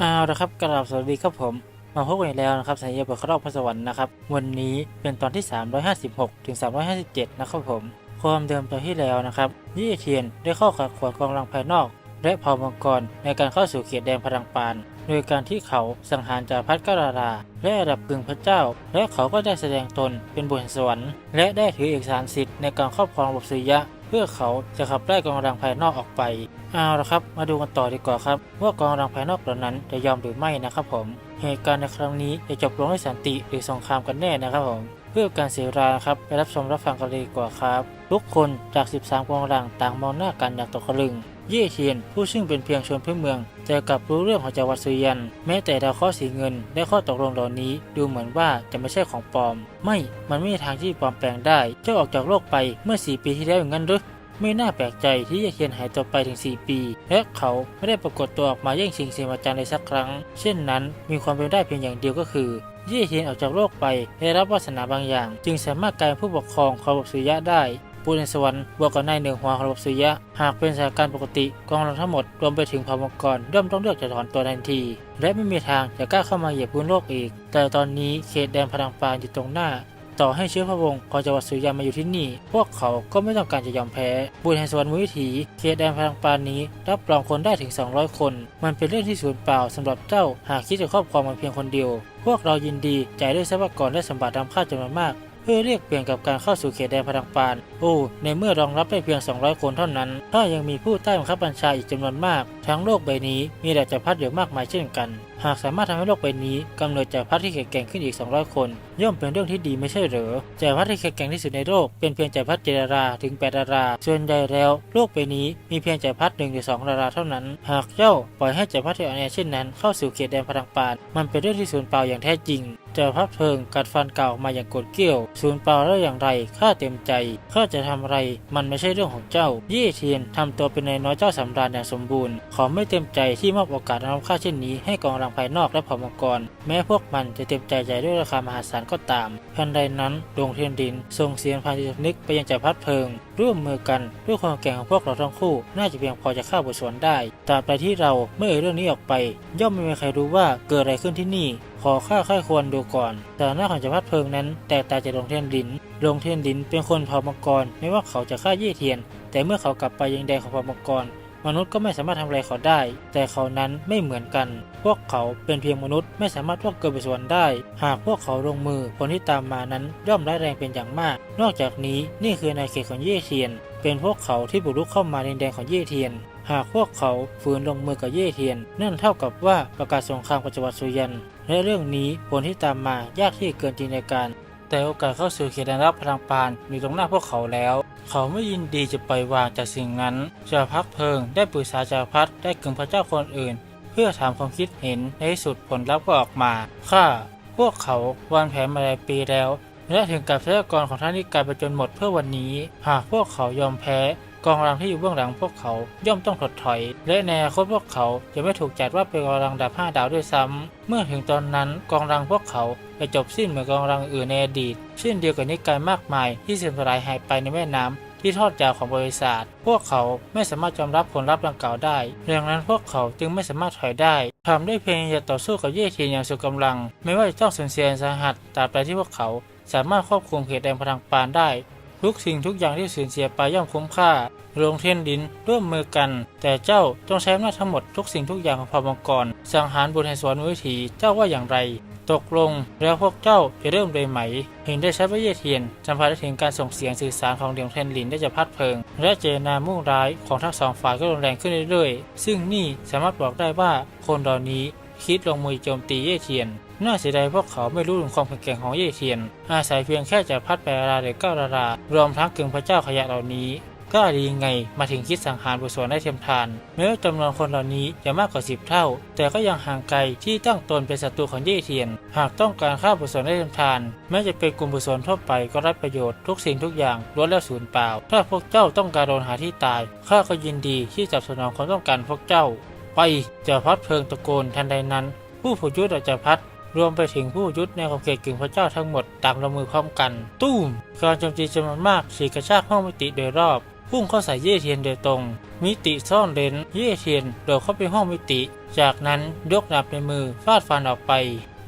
เอาละครับกราบสวัสดีครับผม มาพบกันอีกแล้วนะครับสัญญาเปิดครอบพระสวรรค์นะครับ วันนี้เป็นตอนที่ 356 ถึง 357 นะครับผม ความเดิมตอนที่แล้วนะครับยี่เทียนได้เข้าขัดขวางกองรังภายนอก และเผ่ามังกรในการเข้าสู่เขตแดนพลังปาน โดยการที่เขาสังหารจาพัดกรารา และระดับกึ่งพระเจ้า และเขาก็ได้แสดงตนเป็นบุตรสวรรค์และได้ถือเอกสารสิทธิ์ในการครอบครองระบบสุริยะ พื่อเขาจะขับไล่กองรังภายนอกออกไปเอาละครับ มาดูกันต่อดีกว่าครับ ว่ากองรังภายนอกเหล่านั้นจะยอมหรือไม่นะครับผมเหตุการณ์ในครั้งนี้จะจบลงด้วยสันติหรือสงครามกันแน่นะครับผมเพื่อการเสียเวลาครับไปรับชมรับฟังกันเลยดีกว่าครับ ทุกคนจาก 13กองรังต่างมองหน้ากันอย่างตกตะลึงเย่เทียนผู้ซึ่งเป็นเพียงชนพื้นเมือง แต่กลับรู้เรื่องของจังหวัดสุยัน แม้แต่ดาวข้อสีเงินและข้อตกลงเหล่านี้ดูเหมือนว่าจะไม่ใช่ของปลอม ไม่ มันไม่มีทางที่ปลอมแปลงได้ เจ้าออกจากโลกไปเมื่อ 4 ปีที่แล้วอย่างนั้นหรือ ไม่น่าแปลกใจที่ย่เทียนหายตัวไปถึง 4 ปี และเขาไม่ได้ปรากฏตัวออกมาแย่งชิงสิ่งประจันเลยสักครั้ง เช่นนั้นมีความเป็นได้เพียงอย่างเดียวก็คือเย่เทียนออกจากโลกไปได้รับวาสนาบางอย่าง จึงสามารถกลายเป็นผู้ปกครองของระบบสุริยะได้ปูในสวรรค์บวกกับนายหนึ่งหัวของระบบสุริยะ หากเป็นสถานการณ์ปกติกองรังทั้งหมด รวมไปถึงเผ่ามังกรย่อมต้องเลือกจะถอนตัวทันที และไม่มีทางจะกล้าเข้ามาเหยียบพื้นโลกอีก แต่ตอนนี้เขตแดนพลังปานอยู่ตรงหน้า ต่อให้เชื้อพระวงศ์ของจังหวัดสุยามาอยู่ที่นี่ พวกเขาก็ไม่ต้องการจะยอมแพ้ บุญแห่งสวรรค์มุวิถีเขตแดนพลังปานนี้ รับรองคนได้ถึง 200 คน มันเป็นเรื่องที่สูญเปล่าสำหรับเจ้าหากคิดจะครอบครองมันเพียงคนเดียว พวกเรายินดีจ่ายด้วยทรัพยากรและสมบัติดำค่าจำนวนมาก เพื่อเรียกเปลี่ยนกับการเข้าสู่เขตแดนพลังปาน โอ้ ในเมื่อรองรับได้เพียง 200 คนเท่านั้น ถ้ายังมีผู้ใต้บังคับบัญชาอีกจำนวนมาก ทั้งโลกใบนี้มีแต่จักรพรรดิอดมากมายเช่นกันหากสามารถทำให้โลกใบนี้กำเนิดจักพรรดิที่แข็งแกร่งขึ้นอีก 200 คน ย่อมเป็นเรื่องที่ดีไม่ใช่หรือจักพรรดิที่แข็งแกร่งที่สุดในโลกเป็นเพียงจักพรรดิเจดาราถึงแปดดาราส่วนใหญ่แล้ว โลกใบนี้มีเพียงจักพรรดิหนึ่งหรือสองดาราเท่านั้น หากเจ้าปล่อยให้จักพรรดิที่อ่อนแอเช่นนั้นเข้าสู่เขตแดนพลังปาน มันเป็นเรื่องที่สูญเปล่าอย่างแท้จริงเจอพับเพลิงกัดฟันเก่ามาอย่างกดเกี้ยวสูญเปล่าแล้วอย่างไรข้าเต็มใจข้าจะทำอะไร มันไม่ใช่เรื่องของเจ้า ยี่เทียนทำตัวเป็นนายน้อยเจ้าสำราญอย่างสมบูรณ์ ขอไม่เต็มใจที่มอบโอกาสนำค่าเช่นนี้ให้กองรังภายนอกและเผ่ามังกร แม้พวกมันจะเต็มใจใจด้วยราคามหาศาลก็ตามทันใดนั้นดวงเทียนดินส่งเสียงพานจิตสำนึกไปยังจักรพัดเพลิง ร่วมมือกันด้วยความแก่งของพวกเราทั้งคู่ น่าจะเพียงพอจะฆ่าบทสวนได้ตราบใดที่เราไม่เอ่ยเรื่องนี้ออกไป ย่อมไม่มีใครรู้ว่าเกิดอะไรขึ้นที่นี่ ขอข้าค่อยควรดูก่อนแต่หน้าของจักรพรรดิเพลิงนั้น แตกต่างจากดวงเทียนดินดวงเทียนดินเป็นคนเผ่ามังกรไม่ว่าเขาจะฆ่ายี่เทียน แต่เมื่อเขากลับไปยังแดนของเผ่ามังกร มนุษย์ก็ไม่สามารถทำอะไรเขาได้ แต่เขานั้นไม่เหมือนกัน พวกเขาเป็นเพียงมนุษย์ไม่สามารถล่วงเกินไปสวรรค์ได้ หากพวกเขาลงมือผลที่ตามมานั้นย่อมร้ายแรงเป็นอย่างมาก นอกจากนี้นี่คือในเขตของเย่เทียน เป็นพวกเขาที่บุกรุกเข้ามาในแดนของเย่เทียน หากพวกเขาฝืนลงมือกับเย่เทียน นั่นเท่ากับว่าประกาศสงครามกับจังหวัดสุยันและเรื่องนี้ผลที่ตามมายากที่เกินจินตนาการ แต่โอกาสเข้าสู่เขตแดนรับพลังปานอยู่ตรงหน้าพวกเขาแล้ว เขาไม่ยินดีจะปล่อยวางจากสิ่งนั้นจาพักเพลิงได้ปรึกษาจาพัดได้กึ่งพระเจ้าคนอื่น เพื่อถามความคิดเห็นในที่สุดผลลัพธ์ก็ออกมาข้าพวกเขาวางแผนมาหลายปีแล้วและถึงกับทรัพยากรของท่านนิกายไปจนหมดเพื่อวันนี้ หากพวกเขายอมแพ้ กองรังที่อยู่เบื้องหลังพวกเขาย่อมต้องถดถอย และในอนาคตพวกเขาจะไม่ถูกจัดว่าเป็นกองรังดับห้าดาวด้วยซ้ำเมื่อถึงตอนนั้นกองรังพวกเขาจะจบสิ้นเหมือนกองรังอื่นในอดีตเช่นเดียวกับนิกายมากมายที่เสูญสลายหายไปในแม่น้ำที่ทอดยาวของบริษัทพวกเขาไม่สามารถยอมรับผลลัพธ์ดังกล่าวได้ดังนั้นพวกเขาจึงไม่สามารถถอยได้ทำได้เพียงจะต่อสู้กับเย่เทียนอย่างสุดกำลัง ไม่ว่าจะต้องสูญเสียอย่างสาหัสตราบใดที่พวกเขาสามารถควบคุมเขตแดนพลังปานได้ ทุกสิ่งทุกอย่างที่สูญเสียไปย่อมคุ้มค่าโรงเทียนดินร่วมมือกัน แต่เจ้าต้องใช้อำนาจทั้งหมดทุกสิ่งทุกอย่างของพรมังกร สังหารบุตรแห่งสวรรค์วิถีเจ้าว่าอย่างไร ตกลงแล้วพวกเจ้าจะเริ่มเลยไหม เห็นได้ใชัดว่าเยเทียนจำพาได้ถึงการส่งเสียงสื่อสารของเดียงเทนลินได้จะพัดเพลิง และเจนามุ่งร้ายของทั้งสองฝ่ายก็รุนแรงขึ้นเรื่อยๆ ซึ่งนี่สามารถบอกได้ว่าคนเหล่านี้คิดลงมือโจมตีเยเทียน น่าเสียดายพวกเขาไม่รู้ถึงความแข็งแกร่งของเย่เทียน อาศัยเพียงแค่จะพัดแปลราหรือก้าวรารวมทั้งกึ่งพระเจ้าขยะเหล่านี้กล้าดียังไงมาถึงคิดสังหารบุตรสวนได้เทียมทานแม้ว่าจำนวนคนเหล่านี้จะมากกว่าสิบเท่า แต่ก็ยังห่างไกลที่ตั้งตนเป็นศัตรูของเย่เทียน หากต้องการฆ่าบุตรสวนได้เทียมทาน แม้จะเป็นกลุ่มบุตรสวนทั่วไปก็รับประโยชน์ทุกสิ่งทุกอย่างล้วนแล้วสูญเปล่า ถ้าพวกเจ้าต้องการโดนหาที่ตายข้าก็ยินดีที่จะสนองความต้องการพวกเจ้า ไปจะพัดเพลิงตะโกนทันใดนั้น ผู้ผู้ยุทธอาจจะพัด รวมไปถึงผู้ยุทธในขอบเขตกึ่งพระเจ้าทั้งหมดต่างลงมือพร้อมกันตู้มการโจมตีจำนวนมากฉีกกระชากห้องมิติโดยรอบพุ่งเข้าใส่เย่เทียนโดยตรง มิติซ่อนเลนเย่เทียนโดดเข้าไปห้องมิติ จากนั้นยกดาบในมือฟาดฟันออกไป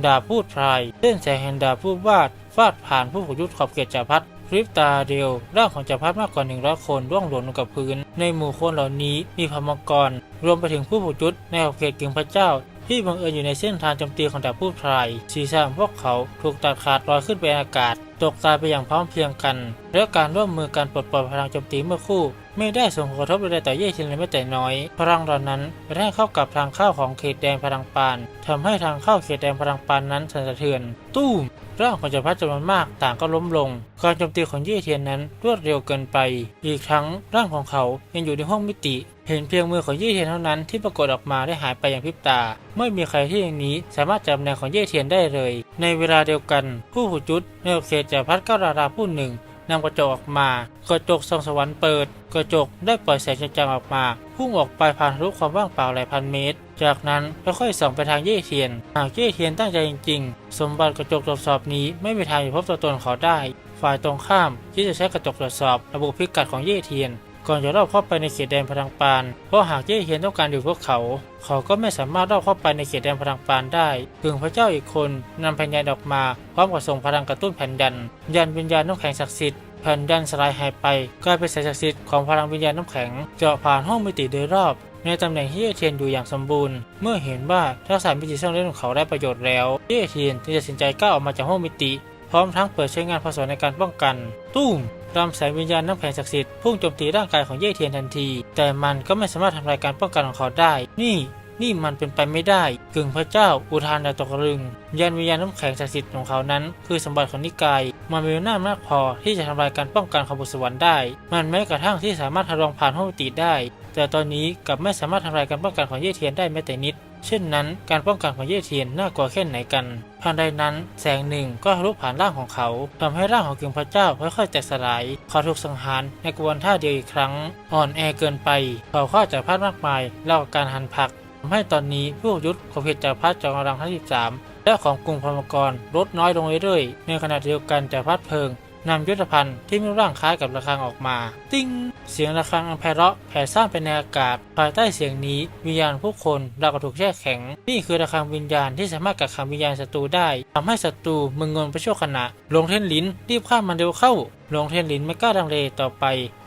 ดาบพูดพลายเส้นแสงแห่งดาบพูดวาดฟาดผ่านผู้ผูกยุทธขอบเขตจักรพรรดิพริบตาเดียวร่างของจักรพรรดิมากกว่าหนึ่งร้อยคนร่วงหล่นลงกับพื้น ในหมู่คนเหล่านี้มีพมกร รวมไปถึงผู้ผูกยุทธในขอบเขตกึ่งพระเจ้า ที่บังเอิญอยู่ในเส้นทางโจมตีของดาบผู้พลายศีรษะของพวกเขาถูกตัดขาดลอยขึ้นไปในอากาศ ตกตายไปอย่างพร้อมเพรียงกัน และการร่วมมือการปลดปล่อยพลังโจมตีเมื่อคู่ ไม่ได้ส่งผลกระทบใดๆต่อเย่ชินเลยแม้แต่น้อย พลังเหล่านั้นไปได้เข้ากับทางเข้าของเขตแดงพลังปานทำให้ทางเข้าเขตแดงพลังปานนั้นสั่นสะเทือน ตู้ม ร่างของจักรพรรดิจำนวนมากต่างก็ล้มลง การโจมตีของเย่เทียนนั้นรวดเร็วเกินไป อีกทั้งร่างของเขายังอยู่ในห้องมิติ เห็นเพียงมือของเย่เทียนเท่านั้นที่ปรากฏออกมาได้หายไปอย่างพริบตา ไม่มีใครที่อย่างนี้สามารถจำแนงของเย่เทียนได้เลย ในเวลาเดียวกัน ผู้หูจุดในเขตจักรพรรดิก้าวราราผู้หนึ่ง นำกระจกออกมา กระจกส่องสวรรค์เปิด กระจกได้ปล่อยแสงจางๆออกมา พุ่งออกไปผ่านรูปความว่างเปล่าหลายพันเมตร จากนั้นค่อยๆส่องไปทางเย่เทียน หากเย่เทียนตั้งใจจริงๆ สมบัติกระจกตรวจสอบนี้ไม่มีทางจะพบตัวตนเขาได้ ฝ่ายตรงข้ามที่จะใช้กระจกตรวจสอบ ระบุพิกัดของเย่เทียน ก่อนจะรอบเข้าไปในเขตแดนพลังปาน เพราะหากเย่เทียนต้องการอยู่พวกเขา เขาก็ไม่สามารถรอบเข้าไปในเขตแดนพลังปานได้พียงพระเจ้าอีกคนนำแผ่นยันออกมาพร้อมกับส่งพลังกระตุ้นแผ่นยัน ยันวิญญาณน้ำแข็งศักดิ์สิทธิ์แผ่นยันสลายหายไปกลายเป็นสายศักดิ์สิทธิ์ของพลังวิญญาณน้ำแข็งเจาะผ่านห้องมิติโดยรอบในตำแหน่งที่เย่เทียนอยู่อย่างสมบูรณ์ เมื่อเห็นว่าทักษะมิติช่องเล่นของเขาได้ประโยชน์แล้วเย่เทียนจึงตัดสินใจก้าวออกมาจากห้องมิติ พร้อมทั้งเปิดใช้งานพศในการป้องกัน ตุ้ม รำแสงวิญญาณน้ำแข็งศักดิ์สิทธิ์พุ่งโจมตีร่างกายของเย่เทียนทันที แต่มันก็ไม่สามารถทำลายการป้องกันของเขาได้ นี่นี่มันเป็นไปไม่ได้ กึ่งพระเจ้า อุทานดาตกตะลึงยันวิญญาณน้ำแข็งศักดิ์สิทธิ์ของเขานั้น คือสมบัติของนิกาย มันมีอำนาจมากพอที่จะทำลายการป้องกันของบุตรสวรรค์ได้ มันแม้กระทั่งที่สามารถทะลวงผ่านห้องมิติได้ แต่ตอนนี้กลับไม่สามารถทำลายการป้องกันของเย่เทียนได้แม้แต่นิด เช่นนั้นการป้องกันของเย่เทียนน่ากลัวแค่ไหนกัน ทันใดนั้นแสงหนึ่งก็ทะลุผ่านร่างของเขาทำให้ร่างของกึ่งพระเจ้าค่อยๆแตกสลาย เขาถูกสังหารในกระบวนท่าเดียวอีกครั้ง อ่อนแอเกินไป เขาข้าจากพลาดมากมายเล่าการหันผักทำให้ตอนนี้ผู้ยุทธของเพชรจากรพรรดิจอมกำลังทั้ง13และของกลุ่มพลกรลดน้อยลงเรื่อยๆในขณะเดียวกันจากรพรรดิเพลิง นำยุทธภัณฑ์ที่มีร่างคล้ายกับระฆังออกมา ติ้ง เสียงระฆังอันไพเราะแผ่ซ่านไปในอากาศ ภายใต้เสียงนี้วิญญาณผู้คนเรากับถูกแช่แข็ง นี่คือระฆังวิญญาณที่สามารถกักขังวิญญาณศัตรูได้ทำให้ศัตรูมึนงงไปชั่วขณะ ลงเทนลินรีบข้ามมันเร็วเข้า ลงเทนลินไม่กล้าดังเลต่อไป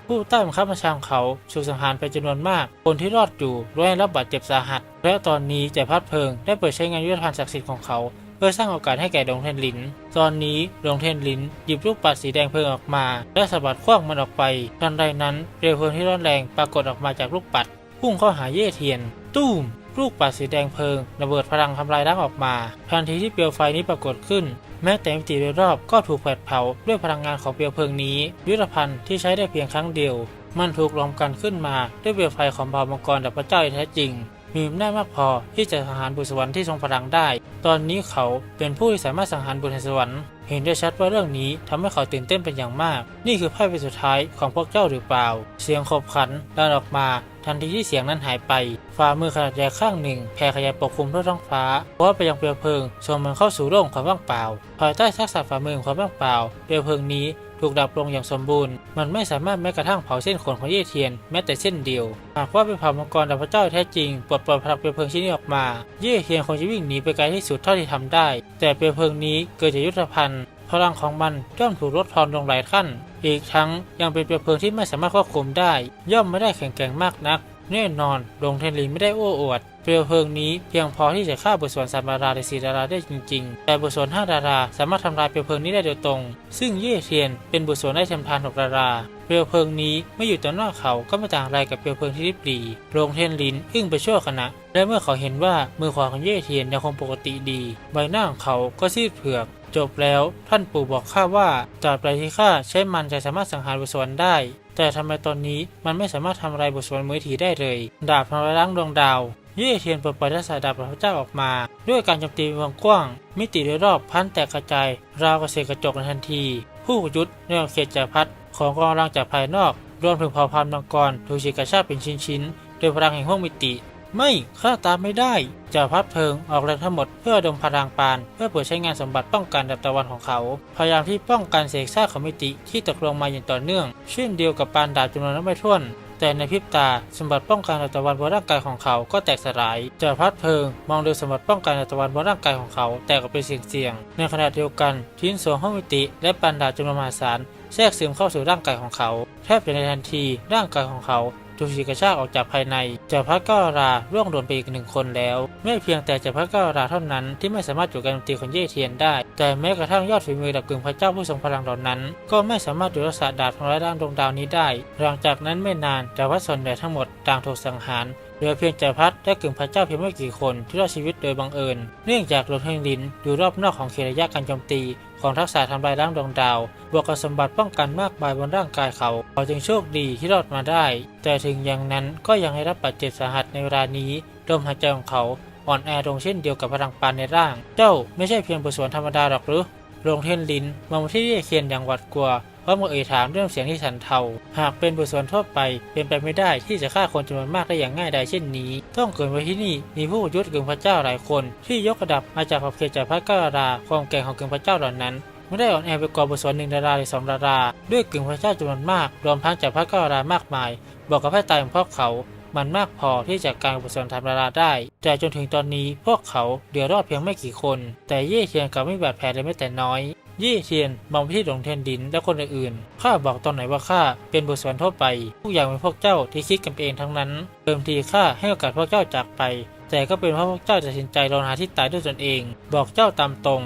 ผู้ใต้บังคับบัญชาของเขาถูกสังหารไปจำนวนมาก คนที่รอดอยู่ล้วนได้รับบาดเจ็บสาหัส และตอนนี้จ่พัดเพลิงได้เปิดใช้งานยุทธภัณฑ์ศักดิ์สิทธิ์ของเขา เพื่อสร้างโอกาสให้แก่ดงเทนลิน ตอนนี้ดงเทนลินหยิบลูกปัดสีแดงเพลิงออกมา และสะบัดคว้างมันออกไปทันใดนั้นเปลวเพลิงที่ร้อนแรงปรากฏออกมาจากลูกปัดพุ่งเข้าหาเย่เทียน ตู้มลูกปัดสีแดงเพลิงระเบิดพลังทำลายล้างออกมา ทันทีที่เปลวไฟนี้ปรากฏขึ้น แม้แต่มิติโดยรอบก็ถูกแผดเผาด้วยพลังงานของเปลวเพลิงนี้ ยุทธภัณฑ์ที่ใช้ได้เพียงครั้งเดียว มันถูกรวมกันขึ้นมาด้วยเปลวไฟของเผ่ามังกรดับพระเจ้าแท้จริง มีอำนาจมากพอที่จะสังหารบุตรสวรรค์ที่ทรงพลังได้ ตอนนี้เขาเป็นผู้ที่สามารถสังหารบุตรสวรรค์เห็นได้ชัดว่าเรื่องนี้ทำให้เขาตื่นเต้นเป็นอย่างมาก นี่คือไพ่ใบสุดท้ายของพวกเจ้าหรือเปล่า เสียงขบขันดังออกมา ทันทีที่เสียงนั้นหายไป ฝ่ามือขนาดใหญ่ข้างหนึ่งแผ่ขยายปกคลุมทั่วท้องฟ้าเพราะว่าไปยังเปลวเพลิงส่งมันเข้าสู่โลกของความว่างเปล่า ภายใต้ทักษะฝ่ามือของความว่างเปล่า เปลวเพลิงนี้ ถูกดับลงอย่างสมบูรณ์ มันไม่สามารถแม้กระทั่งเผาเส้นขนของเย่เทียนแม้แต่เส้นเดียว หากว่าเป็นเผ่ามังกรดับพระเจ้าแท้จริงปลดปล่อยพลังเปลวเพลิงชิ้นนี้ออกมา เย่เทียนคงจะวิ่งหนีไปไกลที่สุดเท่าที่ทำได้ แต่เปลวเพลิงนี้เกิดจากยุทธภัณฑ์พลังของมันย่อมถูกลดทอนลงหลายขั้น อีกทั้งยังเป็นเปลวเพลิงที่ไม่สามารถควบคุมได้ ย่อมไม่ได้แข็งแกร่งมากนัก แน่นอนดงเทนลินไม่ได้โอ้อวด เปลวเพลิงนี้เพียงพอที่จะฆ่าบุตรส่วรรค์สามดาราและสี่ดาราได้จริง ๆ แต่บุตรส่วรรค์ห้าดาราสามารถทำลายเปลวเพลิงนี้ได้โดยตรง ซึ่งเย่เทียนเป็นบุตรส่วรรค์ได้ทำทานหกดาราเปลวเพลิงนี้ไม่อยู่ต่อหน้าเขาก็ไม่ต่างอะไรกับเปลวเพลิงที่ริบหรี่โรงเทนลินอึ้งไปชั่วขณะ และเมื่อเขาเห็นว่ามือขวาของเย่เทียนยังคงปกติดี ใบหน้าของเขาก็ซีดเผือกจบแล้วท่านปู่บอกข้าว่าตราบใดที่ข้าใช้มันจะสามารถสังหารบุตรสวรรค์ได้ แต่ทำไมตอนนี้มันไม่สามารถทำลายบุตรสวรรค์มือถีได้เลย ดาบทำลายล้างดวงดาว เย่เทียนปลดปล่อยทักษะดาบพระเจ้าออกมา ด้วยการโจมตีวงกว้าง มิติโดยรอบพันแตกกระจาย ราวกับเศษกระจกในทันที ผู้ยุทธในเขตจักรพรรดิของกองกำลังจากภายนอก รวมถึงเผ่าพันธุ์มังกรถูกฉีกกระชากเป็นชิ้นๆโดยพลังแห่งห้วงมิติ ไม่ข้าตามไม่ได้จ่าพัดเพิงออกแรงทั้งหมดเพื่อดมพลังปาน เพื่อเปิดใช้งานสมบัติป้องกันดับตะวันของเขา พยายามที่ป้องกันเสกซากของมิติที่ตกลงมาอย่างต่อเนื่องเช่นเดียวกับปานดาบจำนวนนับไม่ถ้วน แต่ในพริบตาสมบัติป้องกันอัตวันบนร่างกายของเขาก็แตกสลายจ่าพัดเพลิง มองดูสมบัติป้องกันอัตวันบนร่างกายของเขา แตกออกเป็นเสี่ยงๆในขณะเดียวกันทิ้นส่วนห้องมิติและปันดาจำนวนมหาศาลแทรกซึมเข้าสู่ร่างกายของเขา แทบจะในทันทีร่างกายของเขา ถูกฉีกกระชากออกจากภายในจ่าพัดก็ราร่วงโดนไปอีกหนึ่งคนแล้ว ไม่เพียงแต่จ่าพัดก็ราเท่านั้นที่ไม่สามารถจุดการโจมตีของเย่เทียนได้ แต่แม้กระทั่งยอดฝีมือดับกึ่งพระเจ้าผู้ทรงพลังเหล่านั้น ก็ไม่สามารถจุดรักษาดาบของร้ายด้านดวงดาวนี้ได้ หลังจากนั้นไม่นานจ่าพัดส่วนใหญ่ทั้งหมดต่างถูกสังหาร เหลือเพียงจ่าพัดและกึ่งพระเจ้าเพียงไม่กี่คนที่รอดชีวิตโดยบังเอิญ เนื่องจากลมแห่งลินอยู่รอบนอกของเขตระยะการโจมตีของทักษะทำลายล้างดวงดาว บวกกับสมบัติป้องกันมากมายบนร่างกายเขา เขาจึงโชคดีที่รอดมาได้ แต่ถึงอย่างนั้นก็ยังได้รับบาดเจ็บสาหัสในเวลานี้ลมหายใจของเขาอ่อนแอลงเช่นเดียวกับพลังปานในร่าง เจ้าไม่ใช่เพียงบุษวนธรรมดาหรอกหรือโรงเทนลินมองที่เย่เคียนอย่างหวาดกลัว พราะมาเอ่ยถามเรื่องเสียงที่สันเทา หากเป็นบุษวนทั่วไป เป็นไปไม่ได้ที่จะฆ่าคนจำนวนมากได้อย่างง่ายดายเช่นนี้ ต้องเกิดไว้ที่นี่มีผู้ยุทธกึ่งพระเจ้าหลายคน ที่ยกระดับมาจากขอบเขตจากพระการาความแก่งของกึ่งพระเจ้าเหล่านั้นไม่ได้อ่อนแอไปกว่าบุษวนหนึ่งดาราหรือสองดารา ด้วยกึ่งพระเจ้าจำนวนมาก รวมทั้งจากพระก้ารามากมาย บอกกับให้ตายของพวกเขา มันมากพอที่จะการบุษวนธรรมดาได้ แต่จนถึงตอนนี้พวกเขาเหลือดรอดเพียงไม่กี่คน แต่เย่เทียนกลับไม่บาดแผลเลยแม้แต่น้อย ยี่เทียนมองไปที่หลงเทียนดินและคนอื่นๆ ข้าบอกตอนไหนว่าข้าเป็นบุตรสวนทั่วไป ทุกอย่างเป็นพวกเจ้าที่คิดกันเองทั้งนั้น เดิมทีข้าให้โอกาสพวกเจ้าจากไป แต่ก็เป็นเพราะพวกเจ้าตัดสินใจลงหาที่ตายด้วยตนเอง บอกเจ้าตามตรง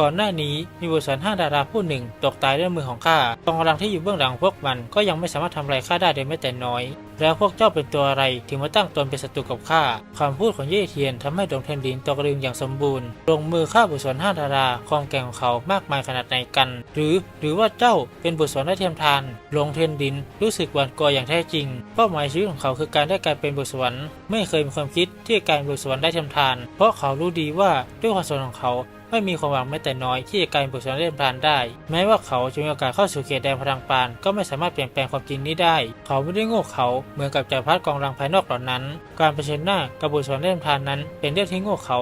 ก่อนหน้านี้มีบุตรสวนห้าดาราผู้หนึ่งตกตายด้วยมือของข้ากองกำลังที่อยู่เบื้องหลังพวกมันก็ยังไม่สามารถทำอะไรข้าได้เลยแม้แต่น้อย แล้วพวกเจ้าเป็นตัวอะไรถึงมาตั้งตนเป็นศัตรูกับข้าคำพูดของเย่เทียนทำให้ดงเทนดินตกลืมอย่างสมบูรณ์ลงมือฆ่าบุตรสวนห้าดาราความแก่งของเขามากมายขนาดไหนกัน หรือหรือว่าเจ้าเป็นบุตรสวนได้เทียมทานลงเทนดินรู้สึกหวาดกลัวอย่างแท้จริง เป้าหมายชีวิตของเขาคือการได้กลายเป็นบุตรสวนไม่เคยมีความคิดที่จะกลายบุตรสวนได้เทียมทาน เพราะเขารู้ดีว่าด้วยความสนของเขา ไม่มีความหวังแม้แต่น้อยที่จะกลายเป็นบุตรสวนเล่นพลานได้ แม้ว่าเขาจะมีโอกาสเข้าสู่เขตแดนพลังปาน ก็ไม่สามารถเปลี่ยนแปลงความจริงนี้ได้ เขาไม่ได้โง่เขาเหมือนกับจักรพรรดิกองรังภายนอกเหล่านั้น การเผชิญหน้ากับบุตรสวนเล่นพลานนั้น เป็นเรื่องที่โง่เขา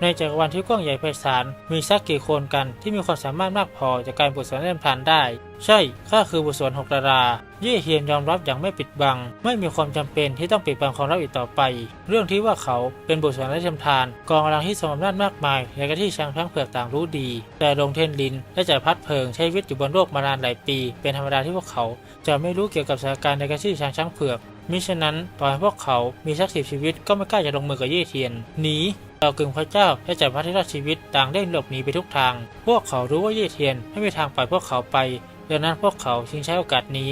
ในจักรวาลที่กว้างใหญ่ไพศาล มีสักกี่คนกันที่มีความสามารถมากพอจะกลายเป็นบุตรสวนเล่นพานได้ ใช่ ข้าคือบุตรสวนหกดารา เย่เฮียนยอมรับอย่างไม่ปิดบัง ไม่มีความจำเป็นที่ต้องปิดบังความลับอีกต่อไป เรื่องที่ว่าเขาเป็นบุตรสวนและชำทาน กองกำลังที่สมอำนาจมากมายในกระที่ช้างทั้งเผือกต่างรู้ดี แต่ลงเทนลินและจ่าพัดเพลิงใช้ชีวิตอยู่บนโลกมานานหลายปี เป็นธรรมดาที่พวกเขา จะไม่รู้เกี่ยวกับสถานการณ์ในกระที่ช้างช้างเผือกมิฉะนั้นต่อให้พวกเขามีสักสิบชีวิตก็ไม่กล้าจะลงมือกับเย่เทียนหนี เรากึ่งพระเจ้าและจัดพัดที่รอดชีวิตต่างเร่งหลบหนีไปทุกทาง พวกเขารู้ว่าเย่เทียนไม่มีทางปล่อยพวกเขาไปดังนั้นพวกเขาจึงใช้โอกาสนี้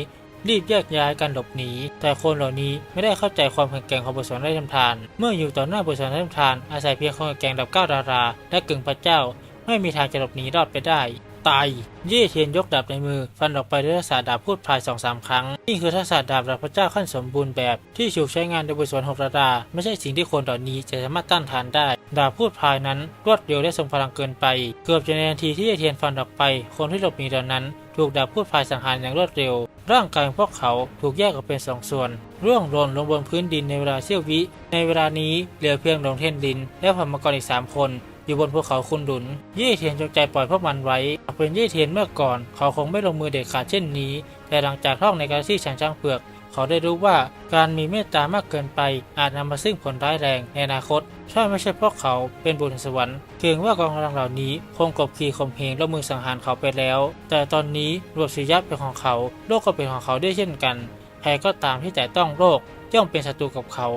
รีบแยกย้ายกันหลบหนี แต่คนเหล่านี้ไม่ได้เข้าใจความแข็งแกร่งของบุตรสวนได้ทำทาน เมื่ออยู่ต่อหน้าบุตรสวนได้ทำทาน อาศัยเพียงความแข็งแกร่งดับเก้าดารา และกึ่งพระเจ้า ไม่มีทางจะหลบหนีรอดไปได้ ตาย เย่เทียนยกดาบในมือ ฟันออกไปด้วยทักษะดาบพูดพลายสองสามครั้ง นี่คือทักษะดาบระดับพระเจ้าขั้นสมบูรณ์แบบ ที่ถูกใช้งานโดยบุตรสวนหกดาราไม่ใช่สิ่งที่คนเหล่านี้จะสามารถต้านทานได้ ดาบพูดพลายนั้นรวดเร็วและทรงพลังเกินไป เกือบจะในทันทีที่เย่เทียนฟันออกไป คนที่หลบหนีเหล่านั้น ถูกดาบพูดพลายสังหารอย่างรวดเร็ว ร่างกายของพวกเขาถูกแยกออกเป็นสองส่วน ร่วงหล่นลงบนพื้นดินในเวลาเสี้ยววิ ในเวลานี้เหลือเพียงหลงเทนดิน และพรมกรอีกสามคน อยู่บนภูเขาคุณดุนเย่เทียนจงใจปล่อยพวกมันไว้เป็นเย่เทียนเมื่อก่อน เขาคงไม่ลงมือเด็ดขาดเช่นนี้ แต่หลังจากท่องในกาแล็กซี่ช้างช้างเผือก เขาได้รู้ว่าการมีเมตตามากเกินไปอาจนำมาซึ่งผลร้ายแรงในอนาคตถ้าไม่ใช่เพราะเขาเป็นบุตรสวรรค์เกรงว่ากองกำลังเหล่านี้คงกบขี่ข่มเหงและมือสังหารเขาไปแล้ว แต่ตอนนี้รวบสิยับเป็นของเขา โลกก็เป็นของเขาด้วยเช่นกัน ใครก็ตามที่แต่ต้องโลกย่อมเป็นศัตรูกับเขา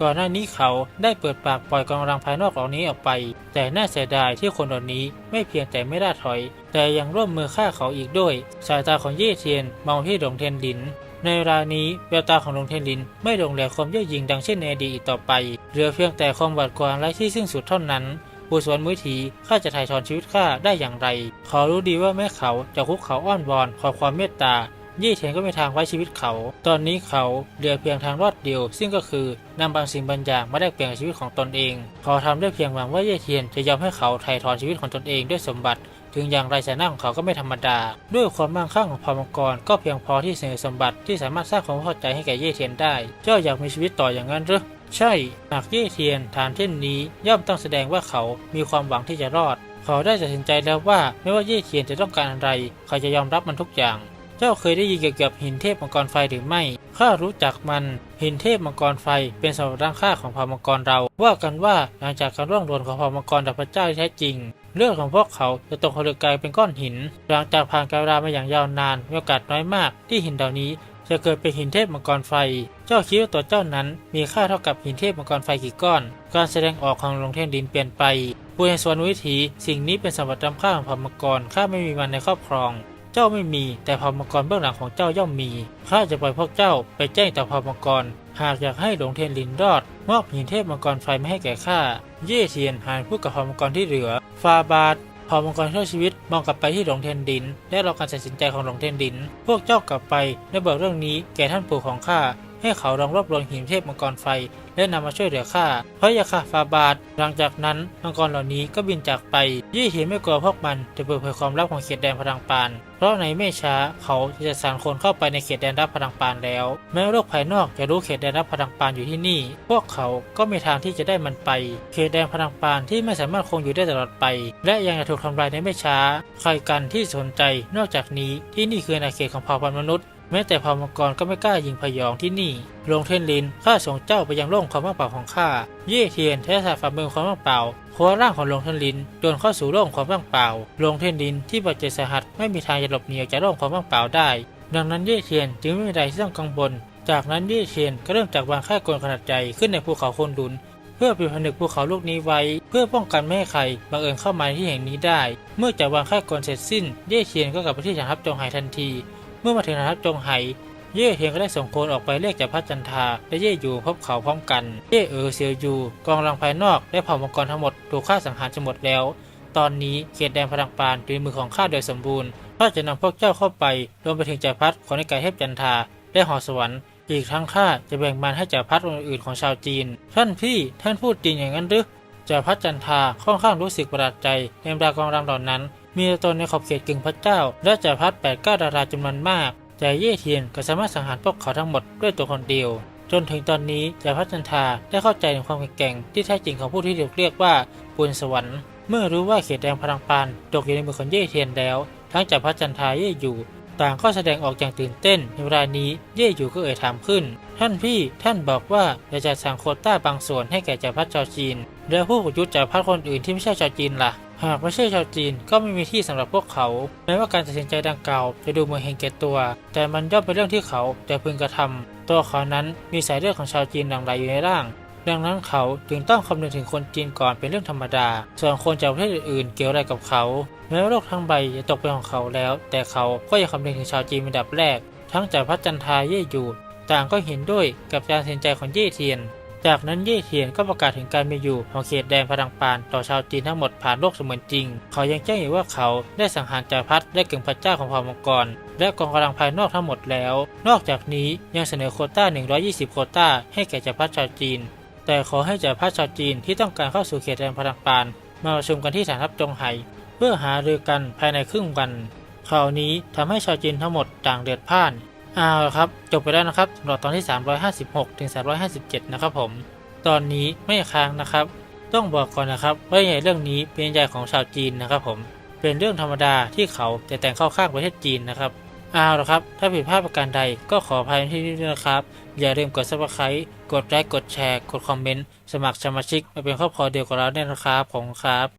ก่อนหน้านี้เขาได้เปิดปากปล่อยกองกำลังภายนอกเหล่านี้ออกไป แต่น่าเสียดายที่คนเหล่านี้ไม่เพียงแต่ไม่ล่าถอย แต่ยังร่วมมือฆ่าเขาอีกด้วย สายตาของเย่เทียนมองที่ดงเทียนดิน ในเวลานี้แววตาของดงเทียนดินไม่หลงเหลือความเย่อหยิ่งดังเช่นในอดีตอีกต่อไปเหลือเพียงแต่ความหวาดกลัวไร้ที่สิ้นสุดเท่านั้นผู้สวนมุ้ยถีข้าจะถ่ายถอนชีวิตข้าได้อย่างไรขารู้ดีว่าแม้เขาจะคุกเขาอ้อนวอนขอความเมตตา ยี่เทียนก็ม่ทางไว้ชีวิตเขา ตอนนี้เขาเหลือเพียงทางรอดเดียว ซึ่งก็คือนำบางสิ่งบางอย่างมาแลกเปลี่ยนชีวิตของตนเองเขาทำได้เพียงหวังว่าเย่เทียนจะยอมให้เขาไถ่ถอนชีวิตของตนเองด้วยสมบัติ ถึงอย่างไรสายหน้าของเขาก็ไม่ธรรมดา ด้วยความมั่งคั่งของพรมังกรก็เพียงพอที่เสนอสมบัติที่สามารถสร้างความพอใจให้แก่เย่เทียนได้ เจ้าอยากมีชีวิตต่ออย่างนั้นหรือใช่หากเย่เทียนถามเช่นนี้ย่อมต้องแสดงว่าเขามีความหวังที่จะรอด เขาได้ตัดสินใจแล้วว่าไม่ว่าเย่เทียนจะต้องการอะไร เขาจะยอมรับมันทุกอย่าง เจ้าเคยได้ยินเกี่ยวกับหินเทพมังกรไฟหรือไม่ ข้ารู้จักมัน หินเทพมังกรไฟเป็นสมบัติร่างค่าของเผ่ามังกรเรา ว่ากันว่าหลังจากการร่วงโรนของเผ่ามังกรดับพระเจ้าที่แท้จริง เลือดของพวกเขาจะตกผลึกกลายเป็นก้อนหิน หลังจากผ่านการเวลามาอย่างยาวนานมีโอกาสน้อยมาก ที่หินเหล่านี้ จะเกิดเป็นหินเทพมังกรไฟ เจ้าคิดว่าตัวเจ้านั้น มีค่าเท่ากับหินเทพมังกรไฟกี่ก้อน การแสดงออกของหลวงเทียนดินเปลี่ยนไปบุญแห่งสวรรค์วิถี สิ่งนี้เป็นสมบัติล้ำค่าของเผ่ามังกรข้าไม่มีมันในครอบครอง เจ้าไม่มี แต่เผ่ามังกรเบื้องหลังของเจ้าย่อมมี ข้าจะปล่อยพวกเจ้าไปแจ้งต่อเผ่ามังกร หากอยากให้หลวงเทียนลินรอด มอบหินเทพมังกรไฟไมาให้แก่ข้า เย่เทียนหานพูดกับเผ่ามังกรที่เหลือ ฟาบาทเผ่ามังกรช่วยชีวิตมองกลับไปที่หลวงเทนดิน และรอการตัดสินใจของหลวงเทนดิน พวกเจ้ากลับไปและบอกเรื่องนี้แก่ท่านปู่ของข้าให้เขาลองรวบรวมหินเทพมังกรไฟ และนำมาช่วยเหลือข้าเพราะยาคาฟาบาทหลังจากนั้นมังกรเหล่านี้ก็บินจากไป ยี่เทียนไม่กลัวพวกมันจะเปิดเผยความลับของเขตแดนพลังปาน เพราะในไม่ช้าเขาจะจัดสรรคนเข้าไปในเขตแดนรับพลังปานแล้ว แม้โลกภายนอกจะรู้เขตแดนรับพลังปานอยู่ที่นี่ พวกเขาก็มีทางที่จะได้มันไป เขตแดนพลังปานที่ไม่สามารถคงอยู่ได้ตลอดไป และยังจะถูกทำลายในไม่ช้า ใครกันที่สนใจ นอกจากนี้ที่นี่คืออาณาเขตของเผ่าพันธุ์มนุษย์ แม้แต่เผ่ามังกรก็ไม่กล้ายิงพยองที่นี่ ลงเทนลินข้าส่งเจ้าไปยังโลกความว่างเปล่าของข้า เย่เทียนใช้ศาสตร์ฝ่ามือความว่างเปล่าคว้าร่างของลงเทนลินโยนเข้าสู่โลกความว่างเปล่า ลงเทนลินที่บาดเจ็บสาหัสไม่มีทางจะหลบหนีออกจากโลกความว่างเปล่าได้ ดังนั้นเย่เทียนจึงไม่มีอะไรที่ต้องกังวล จากนั้นเย่เทียนก็เริ่มจากวางค่ายกลขนาดใหญ่ขึ้นในภูเขาโคนดุนเพื่อปิดผนึกภูเขาลูกนี้ไว้ เพื่อป้องกันไม่ให้ใครบังเอิญเข้ามาที่แห่งนี้ได้ เมื่อจากวางค่ายกลเสร็จสิ้น เย่เทียนก็กลับไปที่ฐานทัพจงไห่ทันที มื่อมาถึงฐานทัพจงไห่เย่เทียนก็ได้ส่งโคนออกไปเรียกจากพระจันทาและเย่ยูพบเขาพร้อมกัน เย่เอ๋อเซียวยูกองกำลังภายนอกและเผ่ามังกรทั้งหมดถูกฆ่าสังหารจนหมดแล้ว ตอนนี้เขตแดนพลังปานอยู่ในมือของข้าโดยสมบูรณ์ข้าจะนำพวกเจ้าเข้าไปรวมไปถึงจักรพรรดิของนิกายเทพจันทาและหอสวรรค์อีกทั้งข้าจะแบ่งมันให้จักรพรรดิองค์อื่นของชาวจีน ท่านพี่ท่านพูดจริงอย่างนั้นหรือจักรพรรดิจันทาค่อนข้างรู้สึกประหลาดใจในบรรดากองกำลังเหล่านั้น มีตัวตนในขอบเขตกึ่งพระเจ้า และจักรพรรดิแปดเก้าดาราจำนวนมาก แต่เย่เทียนก็สามารถสังหารพวกเขาทั้งหมดด้วยตัวคนเดียว จนถึงตอนนี้จักรพรรดิจันทาได้เข้าใจถึงความแข็งแกร่งที่แท้จริงของผู้ที่ถูกเรียกว่าปุณสวรรค์ เมื่อรู้ว่าเขตแดงพลังปานตกอยู่ในมือของเย่เทียนแล้ว ทั้งจักรพรรดิจันทาเย่อยู่ ต่างก็แสดงออกอย่างตื่นเต้นในเวลานี้เย่อยู่ก็เอ่ยถามขึ้น ท่านพี่ท่านบอกว่าจะจัดสั่งโคต้าบางส่วนให้แก่จักรพรรดิชาวจีน แล้วผู้ประยุทธ์จักรพรรดิคนอื่นที่ไม่ใช่ชาวจีนล่ะ หากไม่ใช่ชาวจีนก็ไม่มีที่สำหรับพวกเขา แม้ว่าการตัดสินใจดังกล่าวจะดูเหมือนเห็นแก่ตัว แต่มันย่อมเป็นเรื่องที่เขาจะพึงกระทำตัวเขานั้นมีสายเลือดของชาวจีนหลั่งไหลอยู่ในร่าง ดังนั้นเขาจึงต้องคำนึงถึงคนจีนก่อนเป็นเรื่องธรรมดา ส่วนคนจากประเทศอื่นๆ เกี่ยวอะไรกับเขา แม้ว่าโลกทั้งใบจะตกเป็นของเขาแล้ว แต่เขาก็ยังคำนึงถึงชาวจีนเป็นดับแรก ทั้งจากพระจันทาเย่อยู่ต่างก็เห็นด้วยกับการตัดสินใจของเย่เทียน จากนั้นเย่เทียนก็ประกาศถึงการมีอยู่ของเขตแดนพลังปานต่อชาวจีนทั้งหมดผ่านโลกเสมือนจริง เขายังแจ้งอีกว่าเขาได้สังหารจักรพรรดิและกึ่งพระเจ้าของเผ่ามังกรและกองกำลังภายนอกทั้งหมดแล้ว นอกจากนี้ยังเสนอโควต้า 120 โควต้า ให้แก่จักรพรรดิชาวจีน แต่ขอให้จักรพรรดิชาวจีนที่ต้องการเข้าสู่เขตแดนพลังปาน มาประชุมกันที่ฐานทัพจงไห่เพื่อหารือกันภายในครึ่งวันข่าวนี้ทำให้ชาวจีนทั้งหมดต่างเดือดพ่านเอาละครับ จบไปแล้วนะครับสำหรับตอนที่ 356ถึง357 นะครับผม ตอนนี้ไม่ค้างนะครับ ต้องบอกก่อนนะครับว่าใหญ่เรื่องนี้เป็นใหญ่ของชาวจีนนะครับผม เป็นเรื่องธรรมดาที่เขาจะแต่งเข้าข้างประเทศจีนนะครับเอาละครับ ถ้าผิดพลาดประการใดก็ขออภัยที่นี้ด้วยนะครับ อย่าลืมกดซับสไครต์กดไลค์กดแชร์ กดคอมเมนต์ สมัครสมาชิกมาเป็นครอบครัวเดียวกับเราด้วยนะครับผมครับ